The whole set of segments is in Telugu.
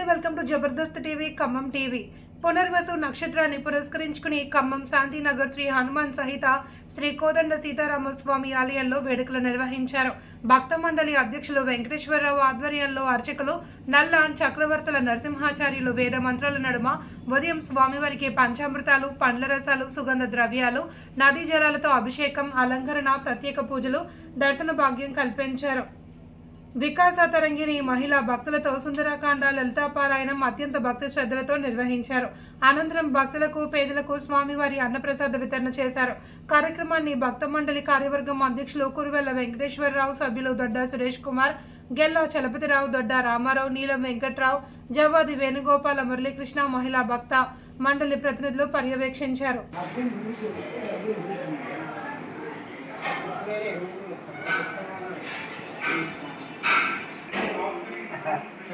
నమస్తే welcome to Jabardasth TV Khammam TV. Punarvasu నక్షత్రాన్ని పురస్కరించుకుని ఖమ్మం శాంతినగర్ శ్రీ హనుమాన్ సహిత శ్రీ కోదండ సీతారామస్వామి ఆలయంలో వేడుకలు నిర్వహించారు. భక్త మండలి అధ్యక్షులు వెంకటేశ్వరరావు ఆధ్వర్యంలో అర్చకులు నల్లాన్ చక్రవర్తుల నరసింహాచార్యులు వేద మంత్రాల నడుమ ఉదయం స్వామివారికి పంచామృతాలు పండ్ల రసాలు సుగంధ ద్రవ్యాలు నదీ జలాలతో అభిషేకం అలంకరణ ప్రత్యేక పూజలు దర్శన భాగ్యం కల్పించారు. వికాస తరంగిని మహిళా భక్తులతో సుందరకాండ లలితాపారాయణం అత్యంత భక్తి శ్రద్ధలతో నిర్వహించారు. అనంతరం భక్తులకు పేదలకు స్వామివారి అన్నప్రసాద వితరణ చేశారు. కార్యక్రమాన్ని భక్త మండలి కార్యవర్గం అధ్యక్షులు కురువెల్ల వెంకటేశ్వరరావు సభ్యులు దొడ్డ సురేష్ కుమార్ గెల్లా చలపతిరావు దొడ్డ రామారావు నీలం వెంకట్రావు జవాది వేణుగోపాల మురళీకృష్ణ మహిళా భక్త మండలి ప్రతినిధులు పర్యవేక్షించారు.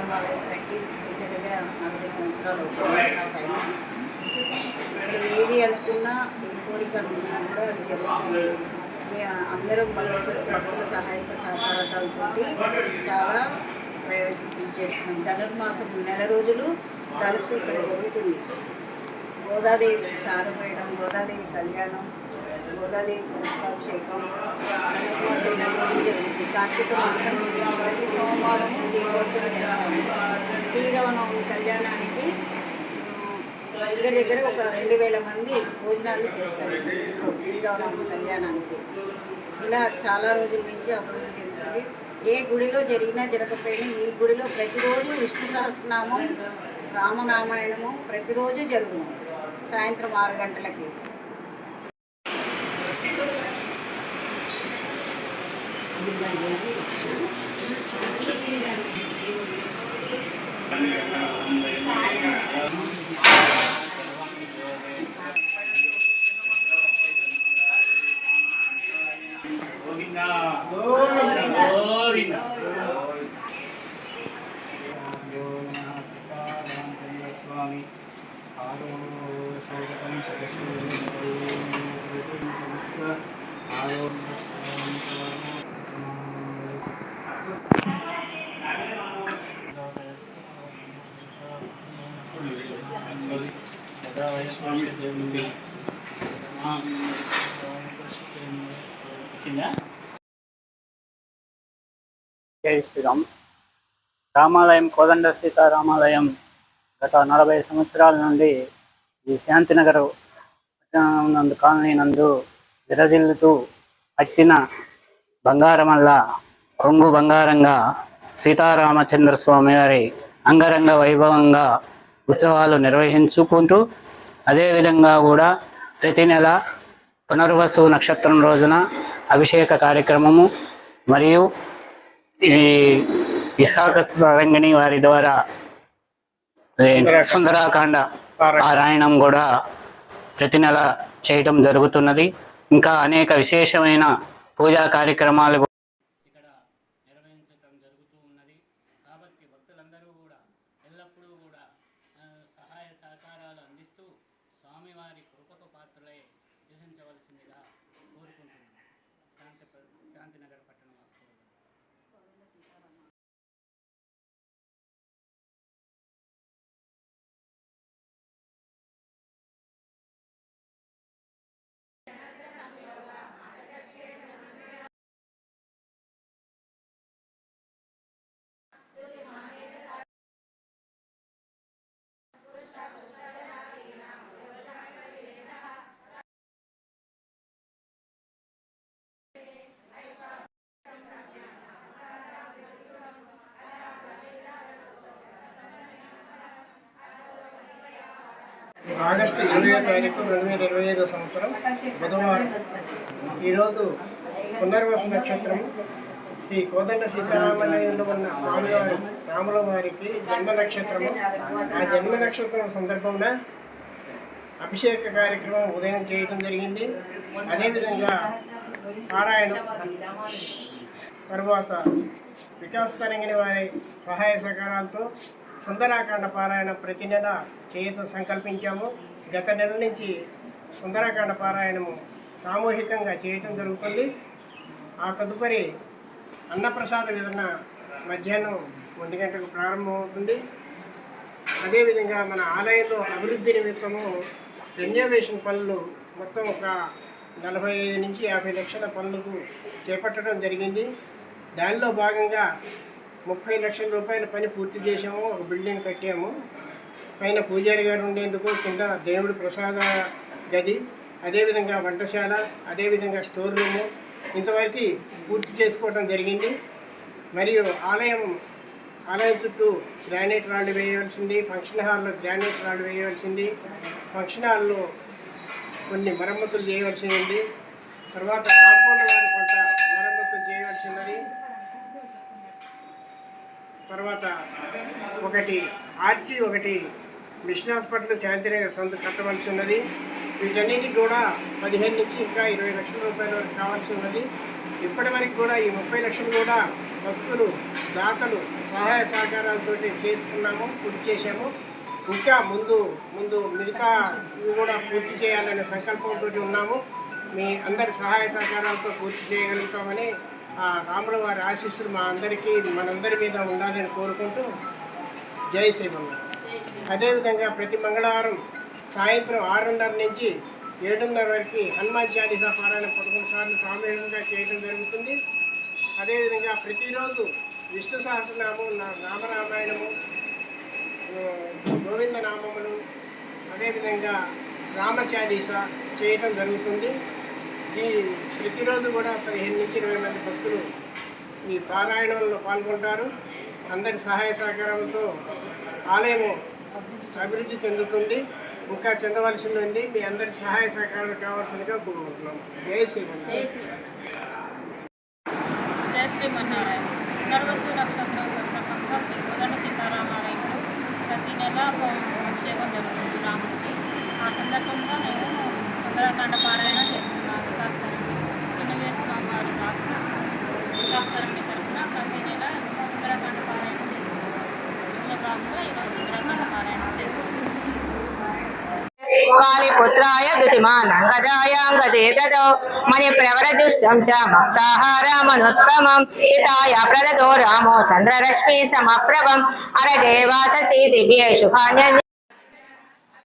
దగ్గర దగ్గర నలభై సంవత్సరాలు ఏది అనుకున్నా ఏ కోరిక అనుకున్నా కూడా అది జరుగుతుంది. అందరం భక్తుల భక్తుల సహాయక సహకారాలతో చాలా ప్రయోజనం చేస్తున్నాం. ధనుర్మాసం నెల రోజులు కలిసి ఇక్కడ జరుగుతుంది. గోదాదేవి సారం వేయడం గోదాదేవి కళ్యాణం గోదాదేవి పుష్పాభిషేకం కార్తీక మాసం ప్రతి సోమవారం దీపోత్సవం చేస్తాము శ్రీరామనవమి కళ్యాణానికి దగ్గర దగ్గర ఒక రెండు వేల మంది భోజనాలు చేస్తారు శ్రీరామనవమి కళ్యాణానికి. ఇలా చాలా రోజుల నుంచి అభివృద్ధి ఏ గుడిలో జరిగినా జరగకపోయినా ఈ గుడిలో ప్రతిరోజు విష్ణు సహస్రనామం రామనామాయణము ప్రతిరోజు జరుగును. సాయంత్రం ఆరు గంటలకి. స్వామి జై శ్రీరామ్. రామాలయం కోదండ సీతారామాలయం గత నలభై సంవత్సరాల నుండి ఈ శాంతినగర్ పట్టణం నందు కాలనీ నందు విరజిల్లుతూ అట్టిన బంగారమల్ల కొంగు బంగారంగా సీతారామచంద్ర స్వామి వారి అంగరంగ వైభవంగా ఉత్సవాలు నిర్వహించుకుంటూ అదేవిధంగా కూడా ప్రతి నెల పునర్వసు నక్షత్రం రోజున అభిషేక కార్యక్రమము మరియు ఈ విశాఖ రంగిణి వారి ద్వారా సుందరాకాండ పారాయణం కూడా ప్రతి నెల చేయటం జరుగుతున్నది. ఇంకా అనేక విశేషమైన పూజా కార్యక్రమాలు కూడా ఇక్కడ నిర్వహించటం జరుగుతూ ఉన్నది కాబట్టి భక్తులందరూ కూడా ఎల్లప్పుడూ కూడా ఆ, సహాయ సహకారాలు అందిస్తూ స్వామివారి కృపకు పాత్రలై పూజించవలసిందిగా ఆగస్టు ఇరవై తారీఖు రెండు వేల ఇరవై ఐదో సంవత్సరం బుధవారం. ఈరోజు పునర్వస నక్షత్రం శ్రీ కోదండ సీతారామాలయంలో ఉన్న స్వామివారి రాముల వారికి జన్మ నక్షత్రము. ఆ జన్మ నక్షత్రం సందర్భంగా అభిషేక కార్యక్రమం ఉదయం చేయటం జరిగింది. అదేవిధంగా పారాయణం తరువాత వికాస్ తరంగిణి వారి సహాయ సహకారాలతో సుందరాకాండ పారాయణం ప్రతి నెల చేయటం సంకల్పించాము. గత నెల నుంచి సుందరాకాండ పారాయణము సామూహికంగా చేయటం జరుగుతుంది. ఆ తదుపరి అన్నప్రసాద వితరణ మధ్యాహ్నం ఒంటి గంటకు ప్రారంభమవుతుంది. అదేవిధంగా మన ఆలయంలో అభివృద్ధి నిమిత్తము రెన్యూవేషన్ పనులు మొత్తం ఒక నలభై ఐదు నుంచి యాభై లక్షల పనులకు చేపట్టడం జరిగింది. దానిలో భాగంగా ముప్పై లక్షల రూపాయల పని పూర్తి చేసాము ఒక బిల్డింగ్ కట్టాము. పైన పూజారి గారు ఉండేందుకు కింద దేవుడి ప్రసాద గది అదేవిధంగా వంటశాల అదేవిధంగా స్టోర్ రూము. ఇంతవరకు పూర్తి చేసుకోవడం జరిగింది. మరియు ఆలయం ఆలయం చుట్టూ గ్రానైట్ రాళ్ళు వేయవలసింది ఫంక్షన్ హాల్లో గ్రానైట్ రాళ్ళు వేయవలసింది ఫంక్షన్ హాల్లో కొన్ని మరమ్మతులు చేయవలసి ఉంది. తర్వాత కాంపౌండ్ వారు కొంత మరమ్మతులు చేయవలసి ఉన్నది. తర్వాత ఒకటి ఆర్చి ఒకటి మిషన్ హాస్పిటల్ శాంతినగర్ సంత కట్టవలసి ఉన్నది. వీటన్నిటికి కూడా పదిహేను నుంచి ఇంకా ఇరవై లక్షల రూపాయల వరకు కావాల్సి ఉన్నది. ఇప్పటి వరకు కూడా ఈ ముప్పై లక్షలు కూడా భక్తులు దాతలు సహాయ సహకారాలతో చేసుకున్నాము పూర్తి చేశాము. ఇంకా ముందు ముందు మిగతా కూడా పూర్తి చేయాలనే సంకల్పంతో ఉన్నాము. మీ అందరి సహాయ సహకారాలతో పూర్తి చేయగలుగుతామని రాముల వారి ఆశీస్సులు మా అందరికీ మనందరి మీద ఉండాలని కోరుకుంటూ జై శ్రీమన్నారాయణ. అదేవిధంగా ప్రతి మంగళవారం సాయంత్రం ఆరున్నర నుంచి ఏడున్నర వరకు హనుమాన్ చాలీసా పారాయణ పదకొండు సార్లు సామూహికంగా చేయడం జరుగుతుంది. అదేవిధంగా ప్రతిరోజు విష్ణు సహస్రనామం నా- నామరామాయణము ఆ, గోవింద నామములు అదేవిధంగా రామ చాలీసా చేయటం జరుగుతుంది. ఈ ప్రతిరోజు కూడా పదిహేను నుంచి ఇరవై మంది భక్తులు ఈ పారాయణంలో పాల్గొంటారు. అందరి సహాయ సహకారంతో ఆలయము అభివృద్ధి చెందుతుంది. ఇంకా చెందవలసింది ఉంది మీ అందరి సహాయ సహకారాలు కావాల్సిందిగా కోరుకుంటున్నాం. జై శ్రీమన్నారాయణ. జయ శ్రీమన్నారాయణ. నర్వసు నక్షత్రం సందర్భంగా శ్రీ కోదండ సీతారామాలయంలో ప్రతి నెల ఒక అభిషేకం జరుగుతుంది రాముడికి. ఆ సందర్భంగా నేను సుందరకాండ పారాయణ చేస్తున్నాను వికాస్తరండి చిన్నవీర స్వామి వారి దాసులు వికాస్తరండి తరఫున ప్రతి నెల సుందరకాండ పారాయణ చేస్తున్నాను అందులో భాగంగా ఈరోజు సుందరకాండ పారాయణ చేస్తున్నాను వాలిపుత్రాయ దుతిమానంగదాయాంగదే దదో మణిప్రవరజుష్టం చ మక్తాహారమనుత్తమం సితాయ ప్రదతో రామో చంద్రరశ్మి సమప్రభం అరజే వాససి దివ్యే శుభాన్య